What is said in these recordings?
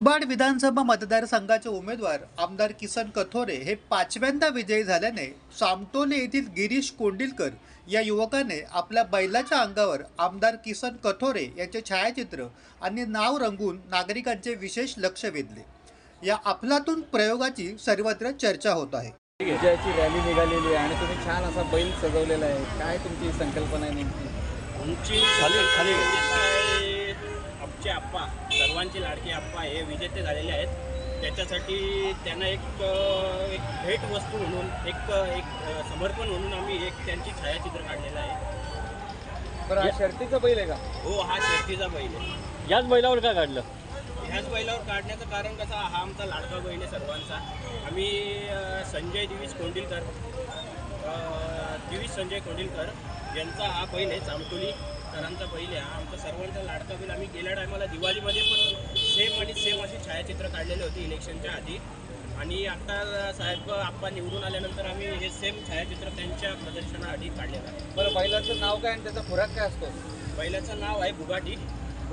बाड विधानसभा मतदारसंघाचे उमेदवार आमदार किसन कथोरे हे पाचव्यांदा विजयी झाल्याने सामटोले येथील गिरीश कोंडिलकर या युवकाने आपल्या बैलाच्या अंगावर आमदार किसन कथोरे यांचे छायाचित्र आणि नाव रंगवून नागरिकांचे विशेष लक्ष वेधले. या अफलातून प्रयोगाची सर्वत्र चर्चा होत आहे. विजयाची रॅली निघालेली आहे आणि तुम्ही छान असा बैल सजवलेला आहे. काय तुमची संकल्पना आहे नेमकी? सर्वांचे लाडके आप्पा हे विजेते झालेले आहेत. त्याच्यासाठी त्यांना एक एक भेट वस्तू म्हणून एक एक समर्पण म्हणून आम्ही एक त्यांची छायाचित्र काढलेलं आहे. बरं हा शर्तीचा बैल आहे का? हो हा शेतीचा बैल आहे. याच बैलावर का काढलं? ह्याच बैलावर काढण्याचं कारण कसं हा आमचा लाडका बैल आहे सर्वांचा. आम्ही अ, संजय दिवीस कोंडिलकर अ, दिवीस संजय कोंडिलकर यांचा हा बैल आहे चामटोली सरांचा बैल आहे. हा आमचा सर्वांचा आम्ही गेल्या टायमाला दिवाळीमध्ये पण सेम आणि सेम अशी छायाचित्र काढलेली होती इलेक्शनच्या आधी. आणि आता साहेब आप्पा निवडून आल्यानंतर आम्ही हे सेम छायाचित्र त्यांच्या प्रदर्शनाआधी काढलेलं आहे. बरं बैलाचं नाव काय आणि त्याचा खुराक काय असतो? बैलाचं नाव आहे बुगाटी.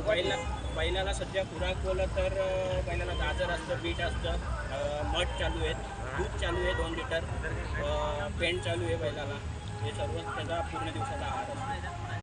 बैला बैलाला सध्या खुराक बोललं तर बैलाला गाजर असतं बीट असतं मठ चालू आहेत दूध चालू आहे दोन लिटर पेंट चालू आहे बैलाला. हे सर्व त्याचा पूर्ण दिवसाचा आहार असतो.